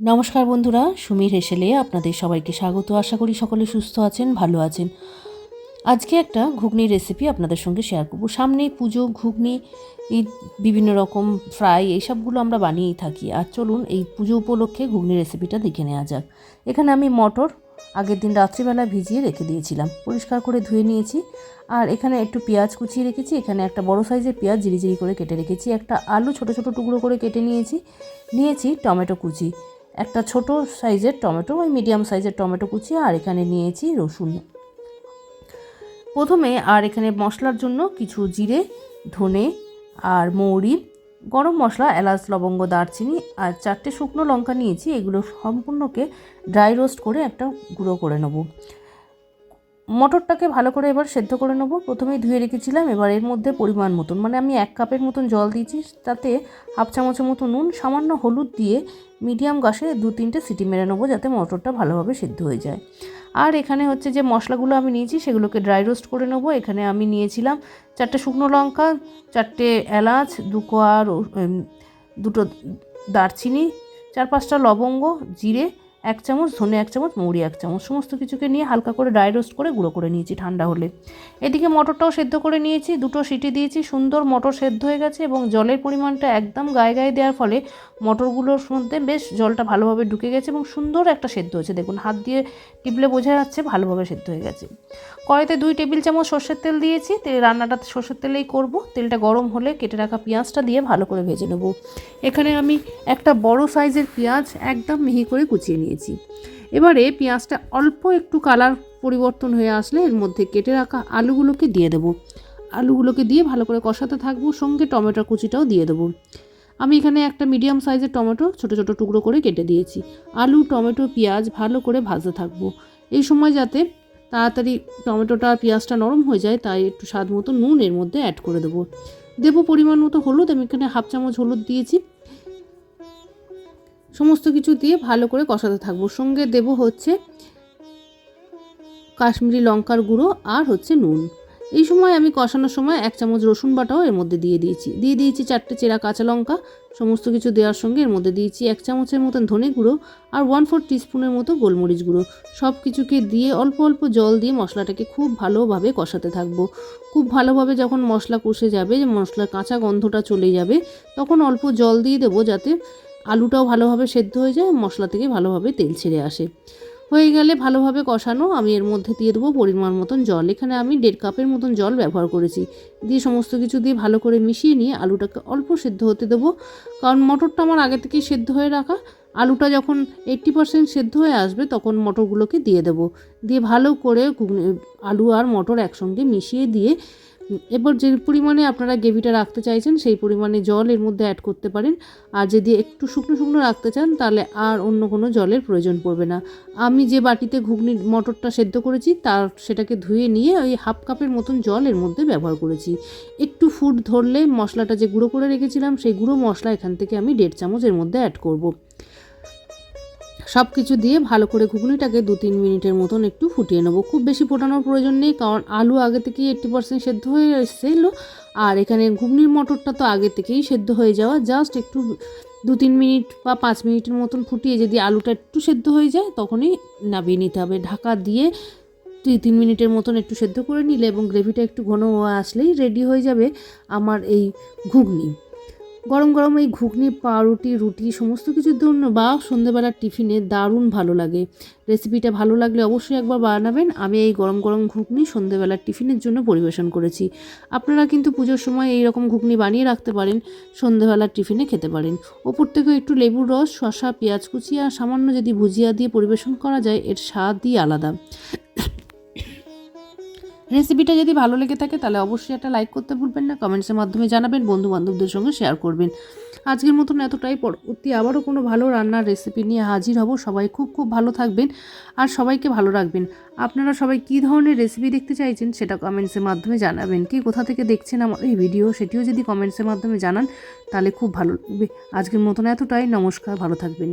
নমস্কার বন্ধুরা, সুমির হেসেলে আপনাদের সবাইকে স্বাগত। আশা করি সকলে সুস্থ আছেন, ভালো আছেন। আজকে একটা ঘুগনির রেসিপি আপনাদের সঙ্গে শেয়ার করব। সামনে পুজো, ঘুগনি বিভিন্ন রকম ফ্রাই এইসবগুলো আমরা বানিয়েই থাকি। আর চলুন এই পুজো উপলক্ষে ঘুগনি রেসিপিটা দেখে নেওয়া যাক। এখানে আমি মটর আগের দিন রাত্রিবেলা ভিজিয়ে রেখে দিয়েছিলাম। পরিষ্কার করে ধুয়ে নিয়েছি। আর এখানে একটু পেঁয়াজ কুচিয়ে রেখেছি। এখানে একটা বড় সাইজের পেঁয়াজ জিরি করে কেটে রেখেছি। একটা আলু ছোট ছোট টুকরো করে কেটে নিয়েছি। নিয়েছি টমেটো কুচি। একটা ছোট সাইজের টমেটো, ওই মিডিয়াম সাইজের টমেটো কুচি আর এখানে নিয়েছি রসুন। প্রথমে আর এখানে মশলার জন্য কিছু জিরে, ধনে আর মৌরি, গরম মশলা, এলাচ, লবঙ্গ, দারচিনি আর চারটে শুকনো লঙ্কা নিয়েছি। এগুলো সম্পূর্ণকে ড্রাই রোস্ট করে একটা গুঁড়ো করে নেব। মটরটাকে ভালো করে এবার সেদ্ধ করে নেব। প্রথমেই ধুয়ে রেখেছিলাম, এবার এর মধ্যে পরিমাণ মতন। মানে আমি এক কাপের মতন জল দিয়েছি, তাতে হাফ চামচের মতো নুন, সামান্য হলুদ দিয়ে মিডিয়াম গাছে দু তিনটে সিটি মেরে নেব, যাতে মটরটা ভালোভাবে সেদ্ধ হয়ে যায়। আর এখানে হচ্ছে যে মশলাগুলো আমি নিয়েছি, সেগুলোকে ড্রাই রোস্ট করে নেব। এখানে আমি নিয়েছিলাম চারটে শুকনো লঙ্কা, চারটে এলাচ, দু কোয়া দুটো দারচিনি, চার পাঁচটা লবঙ্গ, জিরে এক চামচ ধনে, এক চামচ মৌরি এক চামচ সমস্ত কিছুকে নিয়ে হালকা করে ড্রাই রোস্ট করে গুঁড়ো করে নিয়েছি ঠান্ডা হলে। এদিকে মটরটাও সেদ্ধ করে নিয়েছি, দুটো সিটি দিয়েছি, সুন্দর মটর সেদ্ধ হয়ে গেছে এবং জলের পরিমাণটা একদম গায়ে গায়ে দেওয়ার ফলে মটরগুলোর মধ্যে বেশ জলটা ভালোভাবে ঢুকে গেছে এবং সুন্দর একটা সেদ্ধ হয়েছে। দেখুন, হাত দিয়ে টিপলে বোঝা যাচ্ছে ভালোভাবে সেদ্ধ হয়ে গেছে। কড়াইতে দুই টেবিল চামচ সর্ষের তেল দিয়েছি রান্নাটা সর্ষের তেলেই করব। তেলটা গরম হলে কেটে রাখা পেঁয়াজটা দিয়ে ভালো করে ভেজে নেব। এখানে আমি একটা বড় সাইজের পেঁয়াজ একদম মিহি করে কুচিয়ে নিয়েছি। এবারে পেঁয়াজটা অল্প একটু কালার পরিবর্তন হয়ে আসলে এর মধ্যে কেটে রাখা আলুগুলোকে দিয়ে দেবো। আলুগুলোকে দিয়ে ভালো করে কষাতে থাকব, সঙ্গে টমেটো কুচিটাও দিয়ে দেবো। আমি এখানে একটা মিডিয়াম সাইজের টমেটো ছোটো ছোটো টুকরো করে কেটে দিয়েছি। আলু, টমেটো, পেঁয়াজ ভালো করে ভাজতে থাকব। এই সময় যাতে তাড়াতাড়ি টমেটোটা, পেঁয়াজটা নরম হয়ে যায়, তাই একটু স্বাদ মতো নুন এর মধ্যে অ্যাড করে দেবো। দেবো পরিমাণ মতো হলুদ, আমি এখানে হাফ চামচ হলুদ দিয়েছি। সমস্ত কিছু দিয়ে ভালো করে কষাতে থাকব। সঙ্গে দেব হচ্ছে কাশ্মীরি লঙ্কার গুঁড়ো আর হচ্ছে নুন। এই সময় আমি কষানোর সময় এক চামচ রসুন বাটাও এর মধ্যে দিয়ে দিয়েছি। দিয়ে দিয়েছি চারটে চেরা কাঁচা লঙ্কা, সমস্ত কিছু দেওয়ার সঙ্গে এর মধ্যে দিয়েছি এক চামচের মতন ধনে গুঁড়ো আর ওয়ান ফোর টিস্পুনের মতো গোলমরিচ গুঁড়ো। সব কিছুকে দিয়ে অল্প অল্প জল দিয়ে মশলাটাকে খুব ভালোভাবে কষাতে থাকব। খুব ভালোভাবে যখন মশলা কষে যাবে যে মশলার কাঁচা গন্ধটা চলে যাবে, তখন অল্প জল দিয়ে দেবো যাতে আলুটাও ভালোভাবে সেদ্ধ হয়ে যায়, মশলা থেকে ভালোভাবে তেল ছেড়ে আসে। হয়ে গেলে ভালোভাবে কষানো, আমি এর মধ্যে দিয়ে দেবো পরিমাণ মতন জল। এখানে আমি দেড় কাপের মতন জল ব্যবহার করেছি। দিয়ে সমস্ত কিছু দিয়ে ভালো করে মিশিয়ে নিয়ে আলুটাকে অল্প সেদ্ধ হতে দেবো। কারণ মটরটা আমার আগে থেকেই সেদ্ধ হয়ে রাখা। আলুটা যখন এইট্টি পারসেন্ট সেদ্ধ হয়ে আসবে, তখন মটরগুলোকে দিয়ে দেবো। দিয়ে ভালো করে আলু আর মটর একসঙ্গে মিশিয়ে দিয়ে এবার যে পরিমাণে আপনারা গ্রেভিটা রাখতে চাইছেন, সেই পরিমাণে জল এর মধ্যে অ্যাড করতে পারেন। আর যদি একটু শুকনো শুকনো রাখতে চান, তাহলে আর অন্য কোনো জলের প্রয়োজন পড়বে না। আমি যে বাটিতে ঘুগনি, মটরটা সেদ্ধ করেছি, তার সেটাকে ধুয়ে নিয়ে ওই হাফ কাপের মতন জল এর মধ্যে ব্যবহার করেছি। একটু ফুড ধরলে মশলাটা যে গুঁড়ো করে রেখেছিলাম, সেই গুঁড়ো মশলা এখান থেকে আমি দেড় চামচ এর মধ্যে অ্যাড করব। সব কিছু দিয়ে ভালো করে ঘুগনিটাকে দু তিন মিনিটের মতন একটু ফুটিয়ে নেব। খুব বেশি ফোটানোর প্রয়োজন নেই, কারণ আলু আগে থেকেই এইট্টি পার্সেন্ট সেদ্ধ হয়ে এসেছিল। আর এখানে ঘুগনির মটরটা তো আগে থেকেই সেদ্ধ হয়ে যাওয়া জাস্ট একটু দু তিন মিনিট বা পাঁচ মিনিটের মতন ফুটিয়ে যদি আলুটা একটু সেদ্ধ হয়ে যায়, তখনই নামিয়ে নিতে হবে। ঢাকা দিয়ে দুই তিন মিনিটের মতন একটু সেদ্ধ করে নিলে এবং গ্রেভিটা একটু ঘন আসলেই রেডি হয়ে যাবে আমার এই ঘুগনি। গরম গরম এই ঘুগনি, পাউরুটি, রুটি, সমস্ত কিছুর জন্য বা সন্ধেবেলার টিফিনে দারুণ ভালো লাগে। রেসিপিটা ভালো লাগলে অবশ্যই একবার বানাবেন। আমি এই গরম গরম ঘুগনি সন্ধেবেলার টিফিনের জন্য পরিবেশন করেছি। আপনারা কিন্তু পুজোর সময় এই রকম ঘুগনি বানিয়ে রাখতে পারেন, সন্ধেবেলার টিফিনে খেতে পারেন। ওপর থেকেও একটু লেবুর রস শশা পেঁয়াজ কুচি আর সামান্য যদি ভুজিয়া দিয়ে পরিবেশন করা যায়, এর স্বাদই আলাদা। রেসিপিটা যদি ভালো লেগে থাকে, তাহলে অবশ্যই একটা লাইক করতে ভুলবেন না কমেন্টসের মাধ্যমে জানাবেন বন্ধু বান্ধবদের সঙ্গে শেয়ার করবেন। আজকের মতন এতটাই, পরবর্তী আবারও কোনো ভালো রান্নার রেসিপি নিয়ে হাজির হব। সবাই খুব খুব ভালো থাকবেন আর সবাইকে ভালো রাখবেন। আপনারা সবাই কী ধরনের রেসিপি দেখতে চাইছেন, সেটা কমেন্টসের মাধ্যমে জানাবেন। কি কোথা থেকে দেখছেন আমার এই ভিডিও সেটিও যদি কমেন্টসের মাধ্যমে জানান, তাহলে খুব ভালো লাগবে। আজকের মতন এতটাই, নমস্কার, ভালো থাকবেন।